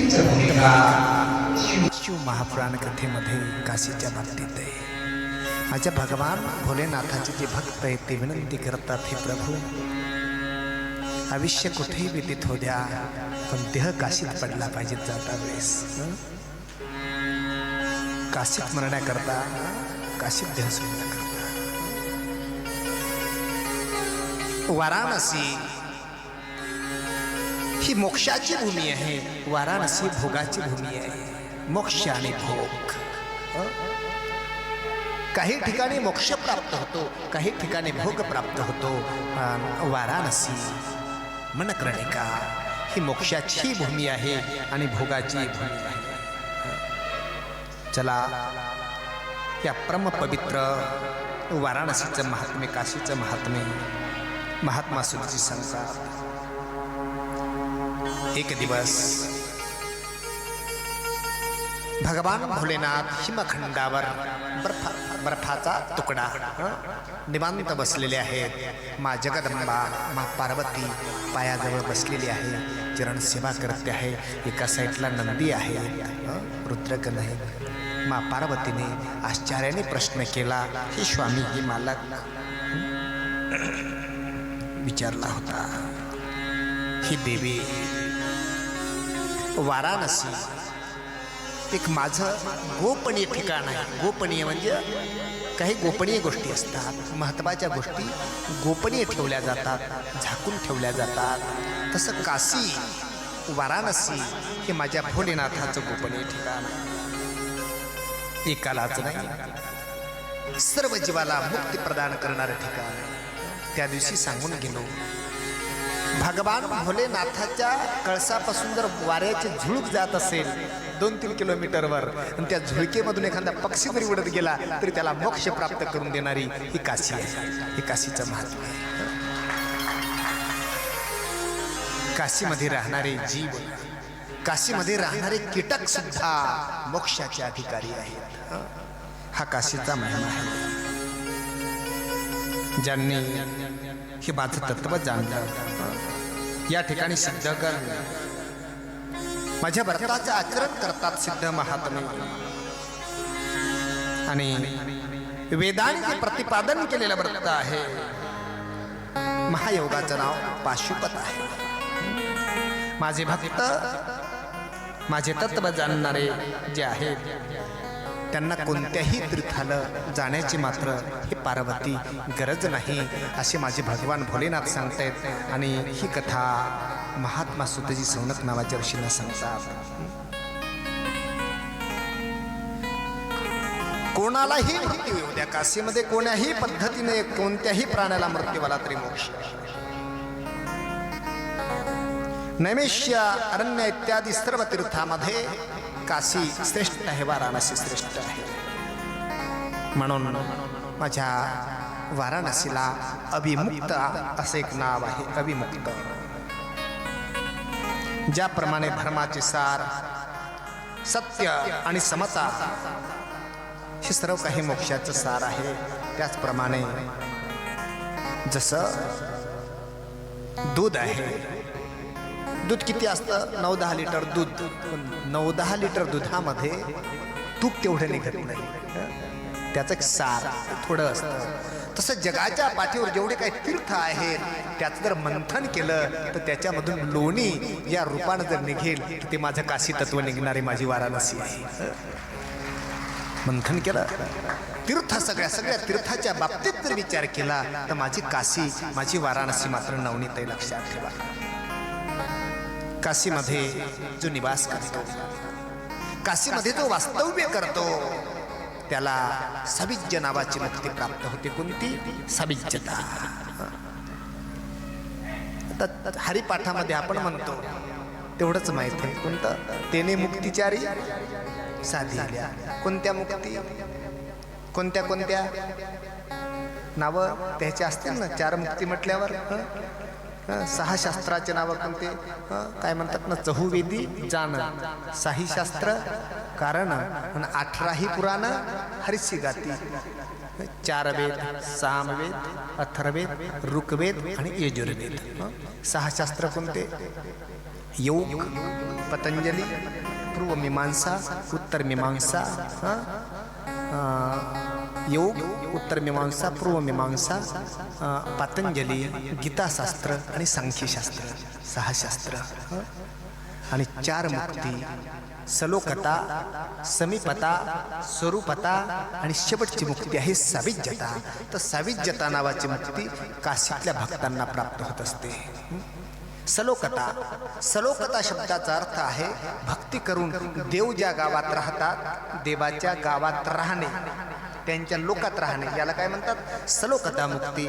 तीच भूमिका शिव महापुराण कथेमध्ये काशीच्या बाबतीत आहे. माझ्या भगवान भोलेनाथाचे जे भक्त आहेत ते विनंती करतात हे प्रभू आयुष्य कुठेही व्यतीत हो द्या पण देह काशीत पडला पाहिजे जाता वेळेस. काशीत मरण्याकरता काशीत देह सोडण्याकरता. वाराणसी ही मोक्षाची भूमी आहे. वाराणसी भोगाची भूमी आहे. मोक्ष आणि भोग काही ठिकाणी मोक्ष प्राप्त होतो काही ठिकाणी भोग प्राप्त होतो. वाराणसी मनकर्णिका ही मोक्षाची भूमी आहे आणि भोगाची भूमी आहे. चला या परमपवित्र वाराणसीचं महात्म्य काशीचं महात्म्य महात्मा सुखजी संसार एक दिवस भगवान भोलेनाथ हिमखंडावर बर्फा बर्फाचा तुकडा निवांत बसलेले आहेत. मा जगदंबा मा पार्वती पायाजवळ बसलेली आहे. चरण सेवा करते आहे. एका साईडला नंदी आहे. हं, रुद्रगण आहे मा पार्वतीने आश्चर्याने प्रश्न केला हे स्वामी हे मालक विचारला होता ही देवी वाराणसी. एक माझं गोपनीय ठिकाण आहे. गोपनीय म्हणजे काही गोपनीय गोष्टी असतात. महत्त्वाच्या गोष्टी गोपनीय ठेवल्या जातात झाकून ठेवल्या जातात. तसं काशी वाराणसी हे माझ्या भोलेनाथाचं गोपनीय ठिकाण आहे. एकालाच नाही सर्व जीवाला मुक्ती प्रदान करणारं ठिकाण त्या दिवशी सांगून गेलो भगवान भोलेनाथाच्या कळसापासून जर वाऱ्याची झुळूक जात असेल दोन तीन किलोमीटरवर आणि त्या झुळकेमधून एखादा पक्षी जरी उडत गेला तरी त्याला मोक्ष प्राप्त करून देणारी ही काशी आहे. ही काशीचं महत्त्व आहे. काशीमध्ये राहणारे जीव काशीमध्ये राहणारे कीटक सुद्धा मोक्षाचे अधिकारी आहेत. हा काशीचा महिमा आहे. ज्यांनी हे माझं तत्व जाणलं. या ठिकाणी सिद्ध कर माझ्या व्रताचं आचरण करतात सिद्ध महात्मे. आणि वेदांचे प्रतिपादन केलेलं व्रत आहे. महायोगाचं नाव पाशुपत आहे. माझे भक्त माझे तत्व जाणणारे जे आहेत त्यांना कोणत्याही तीर्थाला जाण्याची मात्र ही पार्वती गरज नाही असे माझे भगवान भोलेनाथ सांगतायत. आणि ही कथा महात्मा सुतजी सौनक नावाच्या ऋषींना सांगतात. कोणालाही मृत्यू येऊ द्या. काशीमध्ये कोण्याही पद्धतीने कोणत्याही प्राण्याला मृत्यू आला तरी मोक्ष. नैमेष्य अरण्य इत्यादी सर्व तीर्थामध्ये काशी श्रेष्ठ आहे वाराणसी श्रेष्ठ आहे. म्हणून माझ्या वाराणसीला अभिमुक्त असे एक नाव आहे अभिमुक्त. ज्याप्रमाणे धर्माचे सार सत्य आणि समता हे सर्व काही मोक्षाचं सार आहे त्याचप्रमाणे जसं दूध आहे दूध किती असतं? नऊ दहा लिटर दूध. पण नऊ दहा लिटर दुधामध्ये तूप तेवढं निघत नाही. त्याचं एक सार थोडं असतं. तसं जगाच्या पाठीवर जेवढे काही तीर्थ आहेत त्याचं जर मंथन केलं तर त्याच्यामधून लोणी या रूपानं जर निघेल तर ते माझं काशी तत्व निघणारी माझी वाराणसी आहे. मंथन केलं. तीर्थ सगळ्या सगळ्या तीर्थाच्या बाबतीत जर विचार केला तर माझी काशी माझी वाराणसी मात्र नवनीत लक्षात ठेवा. काशीमध्ये जो निवास करतो काशीमध्ये जो वास्तव्य करतो त्याला सबिज्ज नावाची मुक्ती प्राप्त होते. कोणती? सबिज्जता आता हरिपाठामध्ये आपण म्हणतो तेवढंच माहीत आहे. कोणतं? तेने मुक्तिचारी साधिल्या. कोणत्या मुक्ती? कोणत्या कोणत्या? नावं त्याचे असतील ना चार मुक्ती म्हटल्यावर. सहा शास्त्राचे नावं कोणते? काय म्हणतात ना चहुवेदी जाण साही शास्त्र कारण आणि अठराही पुराण हरिशी गाती चार वेद सामवेद अथर्वेद ऋग्वेद आणि यजुर्वेद. सहा शास्त्र कोणते? योग पतंजली पूर्व मीमांसा उत्तर मीमांसा योग उत्तर मीमांसा पूर्व मीमांसा पतंजली गीताशास्त्र आणि सांख्यशास्त्र सहा शास्त्र आणि चार मुक्ती सलोकता समीपता स्वरूपता आणि शेवटची मुक्ती आहे साविज्यता तर साविज्यता नावाची मुक्ती काशीतल्या भक्तांना प्राप्त होत असते सलोकता सलोकता शब्दाचा अर्थ आहे भक्ती करून देव ज्या गावात राहतात देवाच्या गावात राहणे त्यांच्या लोकात राहणे याला काय म्हणतात? सलोकता मुक्ती.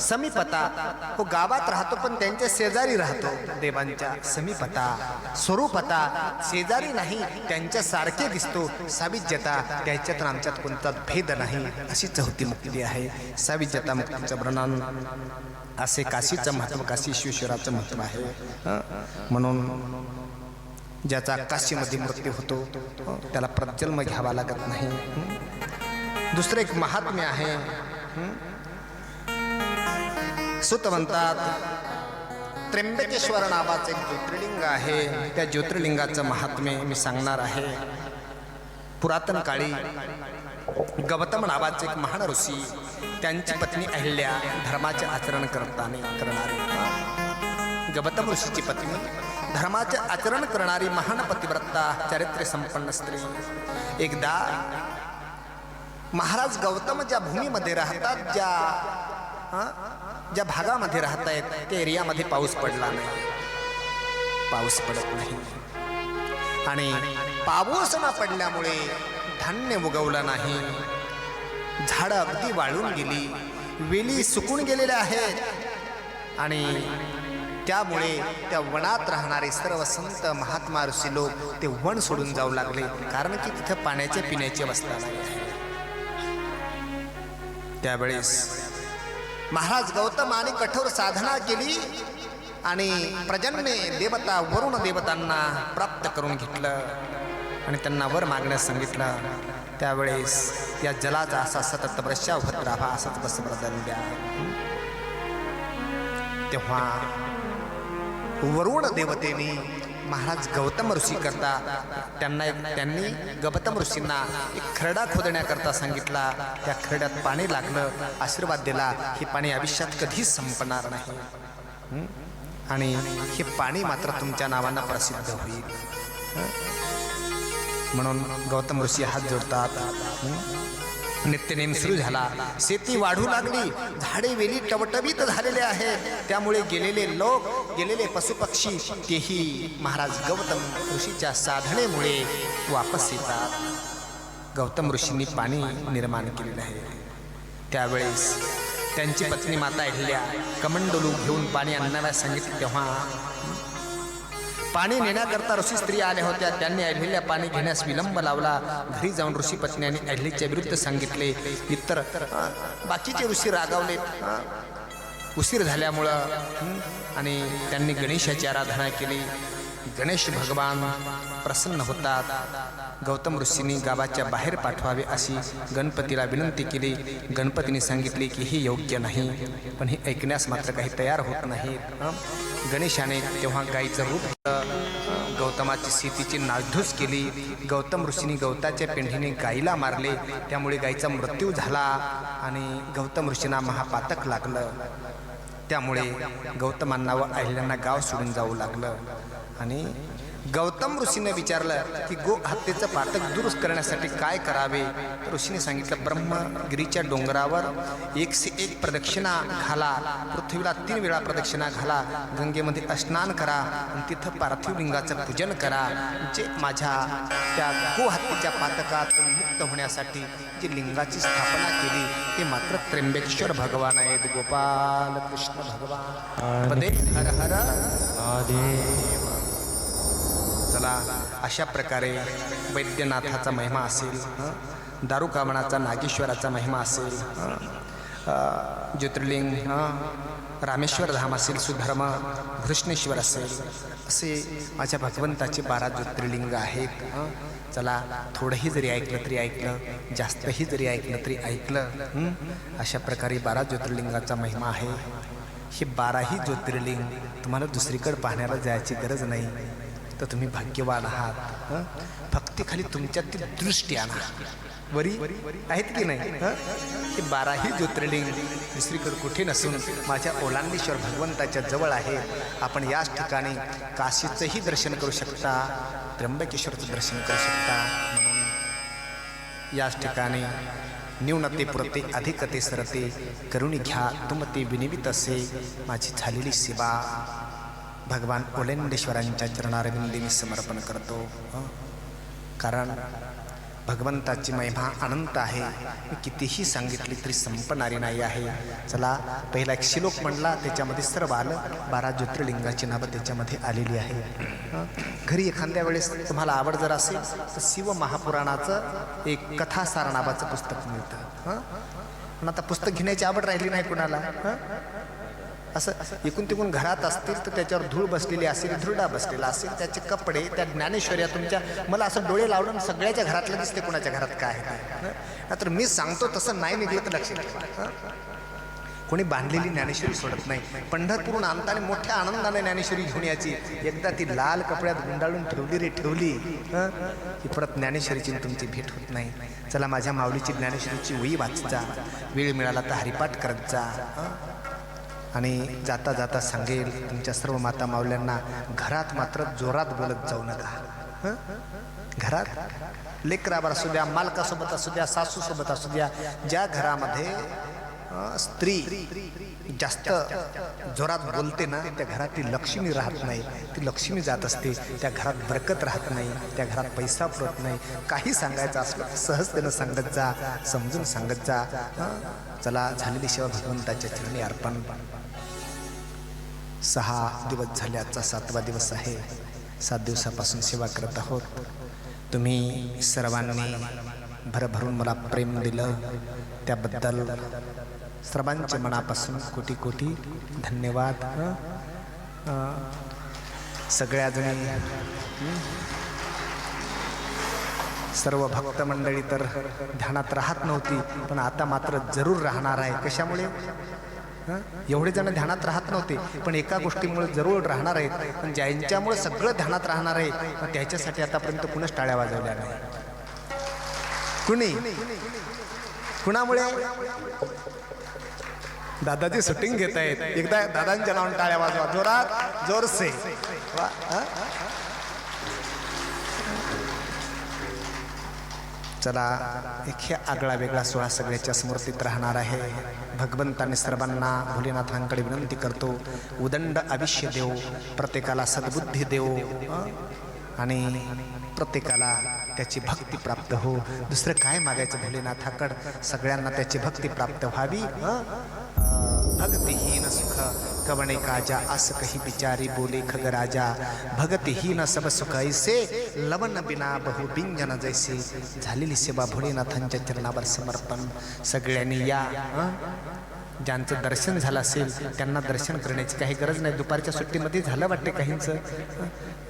समीपता. हो गावात राहतो पण त्यांच्या शेजारी राहतो. देवांच्या समीपता. स्वरूपता. शेजारी नाही त्यांच्या सारखे दिसतो. साविज्यता. त्याच्यात आमच्यात कोणता भेद नाही अशी चौथी मुक्ती आहे. साविज्यता मुक्तीचं वर्णन. असे काशीचं महत्त्व काशी विश्वेश्वराचं महत्त्व आहे. म्हणून ज्याचा काशीमध्ये मृत्यू होतो त्याला प्रजन्म घ्यावा लागत नाही. दुसरं एक महात्म्य आहे. सुत म्हणतात त्र्यंबकेश्वर नावाचं एक ज्योतिर्लिंग आहे. त्या ज्योतिर्लिंगाचं महात्म्य मी सांगणार आहे. पुरातन काळी गवतम नावाचे एक महान ऋषी त्यांची पत्नी अहिल्या धर्माचे आचरण करताना करणारी. गवतम ऋषीची पत्नी धर्माचे आचरण करणारी महान पतिव्रता चारित्र्य संपन्न स्त्री. एकदा महाराज गौतम ज्या भूमीमध्ये राहतात ज्या ज्या भागामध्ये राहत आहेत त्या एरियामध्ये पाऊस पडला नाही. पाऊस पडत नाही. आणि पाऊस न पडल्यामुळे धान्य उगवलं नाही. झाडं अगदी वाळून गेली. वेली सुकून गेलेल्या आहेत. आणि त्यामुळे त्या वनात राहणारे सर्व संत महात्मा ऋषी लोक ते वण सोडून जाऊ लागले. कारण की तिथं पाण्याच्या पिण्याची अवस्था नाही. त्यावेळेस महाराज गौतमाने कठोर साधना केली आणि प्रजन्य देवता वरुण देवतांना प्राप्त करून घेतलं आणि त्यांना वर मागण्यास सांगितलं. त्यावेळेस या जलाचा असा सतत वर्षा होत राहा असाच बस प्रदान द्या. तेव्हा वरुण देवतेने महाराज गौतम ऋषी करता. त्यांना एक त्यांनी गौतम ऋषींना एक खरडा खोदण्याकरता सांगितला. त्या खरड्यात पाणी लागलं आशीर्वाद दिला. हे पाणी आयुष्यात कधीच संपणार नाही. आणि हे पाणी मात्र तुमच्या नावांना प्रसिद्ध होईल. म्हणून गौतम ऋषी हात जोडतात. नित्यनेम सुरू झाला. शेती वाढू लागली. झाडे वेली टवटवीत झालेले आहेत. त्यामुळे गेलेले लोक गेलेले पशुपक्षी तेही महाराज गौतम ऋषीच्या साधनेमुळे वापस येतात. गौतम ऋषींनी पाणी निर्माण केलेलं आहे. त्यावेळेस त्यांची पत्नी माता अहिल्या कमंडलू घेऊन पाणी आणण्याला सांगितले तेव्हा पाणी नेण्याकरता ऋषी स्त्री आल्या होत्या. त्यांनी अहिल्या पाणी घेण्यास विलंब लावला. घरी जाऊन ऋषी पत्नीने अहिल्याच्या विरुद्ध सांगितले. इतर बाकीचे ऋषी रागावले. उशीर झाल्यामुळं आणि त्यांनी गणेशाची आराधना केली. गणेश भगवान प्रसन्न होतात. गौतम ऋषींनी गावाच्या बाहेर पाठवावे अशी गणपतीला विनंती केली. गणपतीने सांगितले की हे योग्य नाही पण हे ऐकण्यास मात्र काही तयार होत नाही. गणेशाने तेव्हा गाईचं रूप गौतमाची शेतीची नासधूस केली. गौतम ऋषींनी गवताच्या पेंढीने गाईला मारले. त्यामुळे गाईचा मृत्यू झाला आणि गौतम ऋषींना महापातक लागलं. त्यामुळे गौतमांना व अहिल्यांना गाव सोडून जाऊ लागलं. आणि गौतम ऋषीने विचारलं की गो हत्येचं पातक दुरुस्त करण्यासाठी काय करावे? ऋषीने सांगितलं ब्रह्मगिरीच्या डोंगरावर एकशे एक प्रदक्षिणा घाला पृथ्वीला तीन वेळा प्रदक्षिणा घाला गंगेमध्ये स्नान करा आणि तिथं पार्थिव लिंगाचं पूजन करा. जे माझ्या त्या गो हत्येच्या पातकातून मुक्त होण्यासाठी जी लिंगाची स्थापना केली ते मात्र त्र्यंबकेश्वर भगवान आहेत गोपाल कृष्ण भगवान. हर हर चला अशा प्रकारे वैद्यनाथाचा महिमा असेल दारुकावणाचा नागेश्वराचा महिमा असेल ज्योतिर्लिंग रामेश्वर धाम असेल सुधर्म कृष्णेश्वर असेल असे माझ्या भगवंताचे बारा ज्योतिर्लिंग आहेत चला थोडंही जरी ऐकलं तरी ऐकलं जास्तही जरी ऐकलं तरी ऐकलं अशा प्रकारे बारा ज्योतिर्लिंगाचा महिमा आहे. हे बाराही ज्योतिर्लिंग तुम्हाला दुसरीकडे पाहण्याला जायची गरज नाही. तर तुम्ही भाग्यवान आहात हं? भक्तीखाली तुमच्यातील दृष्टी आणा. वरी आहेत की नाही ते बाराही ज्योतिर्लिंग दुसरीकडे कुठे नसून माझ्या ओलांडेश्वर भगवंताच्या जवळ आहे. आपण याच ठिकाणी काशीचंही दर्शन करू शकता त्र्यंबकेश्वरचं दर्शन करू शकता. म्हणून याच ठिकाणी न्यूनते पुरते अधिकते सरते करुणी घ्या तुमते विनिमित असे माझी झालेली सेवा. भगवान ओलेंडेश्वरांच्या चरणारविंदी मी समर्पण करतो कारण भगवंताची महिमा अनंत आहे. मी कितीही सांगितली तरी संपणारी नाही आहे. चला पहिला एक श्लोक म्हणला त्याच्यामध्ये सर्व आलं. बारा ज्योतिर्लिंगाची नावं त्याच्यामध्ये आलेली आहे. घरी एखाद्या वेळेस तुम्हाला आवड जर असेल तर शिव महापुराणाचं एक कथासार नावाचं पुस्तक मिळतं. पण आता पुस्तक घेण्याची आवड राहिली नाही कुणाला. हं? असं एकूण तिकून घरात असतील तर त्याच्यावर धूळ बसलेली असेल धुरडा बसलेला असेल त्याचे कपडे त्या ज्ञानेश्वर्या तुमच्या मला असं डोळे लावून सगळ्याच्या घरातलं दिसते कोणाच्या घरात काय आहे तर मी सांगतो तसं नाही निघलं तर लक्षात ठेवा. कोणी बांधलेली ज्ञानेश्वरी सोडत नाही. पंढरपूरून आणताना मोठ्या आनंदाने ज्ञानेश्वरी घेऊन यायची. एकदा ती लाल कपड्यात गुंडाळून ठेवली रे ठेवली. की परत ज्ञानेश्वरीची तुमची भेट होत नाही. चला माझ्या माऊलीची ज्ञानेश्वरीची वही वाचत जा वेळ मिळाला तर हरिपाठ करत जा. आणि जाता जाता सांगेल तुमच्या सर्व माता माऊल्यांना घरात मात्र जोरात बोलत जाऊ नका. घरात? लेकरावर असू द्या मालकासोबत असू द्या सासूसोबत असू द्या ज्या घरामध्ये स्त्री जास्त जोरात बोलते ना त्या घरात ती लक्ष्मी राहत नाही. ती लक्ष्मी जात असते त्या घरात बरकत राहत नाही त्या घरात पैसा पुरत नाही. काही सांगायचं असलं सहजतेनं सांगत जा समजून सांगत जा. चला झालेली सेवा भगवंताच्या चरणी अर्पण. सहा दिवस झाले आजचा सातवा दिवस आहे. सात दिवसापासून सेवा करत आहोत. तुम्ही सर्वांनी भरभरून मला प्रेम दिलं. त्याबद्दल सर्वांच्या मनापासून कोटी कोटी धन्यवाद. सगळ्याजणी सगळ्या सर्व भक्त मंडळी तर ध्यानात राहत नव्हती पण आता मात्र जरूर राहणार आहे. कशामुळे? एवढे जण ध्यानात राहत नव्हते पण एका गोष्टीमुळे जरूर राहणार आहेत. पण ज्यांच्यामुळे सगळं ध्यानात राहणार आहे त्याच्यासाठी आतापर्यंत कुणच टाळ्या वाजवल्या नाही. कुणी? कुणामुळे? दादाची शूटिंग घेत आहेत एकदा दादांच्या नावाने टाळ्या वाजवा. जोरात जोरसे. वा, चला एक हे आगळा वेगळा सोहळा सगळ्याच्या स्मृतीत राहणार आहे. भगवंताने सर्वांना भोलेनाथांकडे विनंती करतो उदंड आयुष्य देव प्रत्येकाला सद्बुद्धी देव आणि प्रत्येकाला त्याची भक्ती प्राप्त हो. दुसरं काय मागायचं भोलेनाथाकड? सगळ्यांना त्याची भक्ती प्राप्त व्हावी हं? भक्तिहीन सुख कवणे काजा अस कही बिचारी बोले खग राजा। भगतिहीन सब सुख ऐसे लवन बिना बहु बिंजन जैसे। झालेली सेवा भोळेनाथांच्या चरणावर समर्पण। सगळ्यांनी या ज्यांचं दर्शन झालं असेल त्यांना दर्शन करण्याची काही गरज नाही. दुपारच्या सुट्टीमध्ये झालं वाटते काहींचं?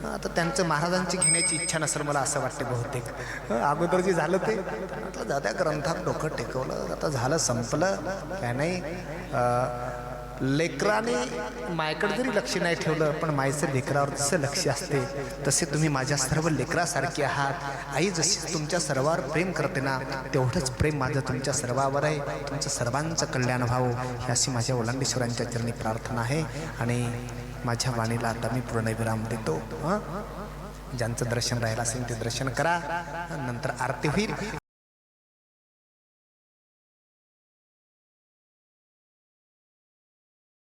आता त्यांचं महाराजांची घेण्याची इच्छा नसेल मला असं वाटते बहुतेक. अगोदर जे झालं ते आता दादा ग्रंथात डोकं टेकवलं आता झालं संपलं. काय नाही? लेकराने मायकडे जरी लक्ष नाही ठेवलं पण मायचं लेकरावर जसं लक्ष असते तसे तुम्ही माझ्या सर्व लेकरासारखे आहात. आई जशी तुमच्या सर्वावर प्रेम करते ना तेवढंच प्रेम माझं तुमच्या सर्वावर आहे. तुमचं सर्वांचं कल्याण व्हावं ही अशी माझ्या ओलांडेश्वरांच्या चरणी प्रार्थना आहे. आणि माझ्या वाणीला आता मी पूर्णविराम देतो. ज्यांचं दर्शन राहिलं असेल ते दर्शन करा. नंतर आरती होईल.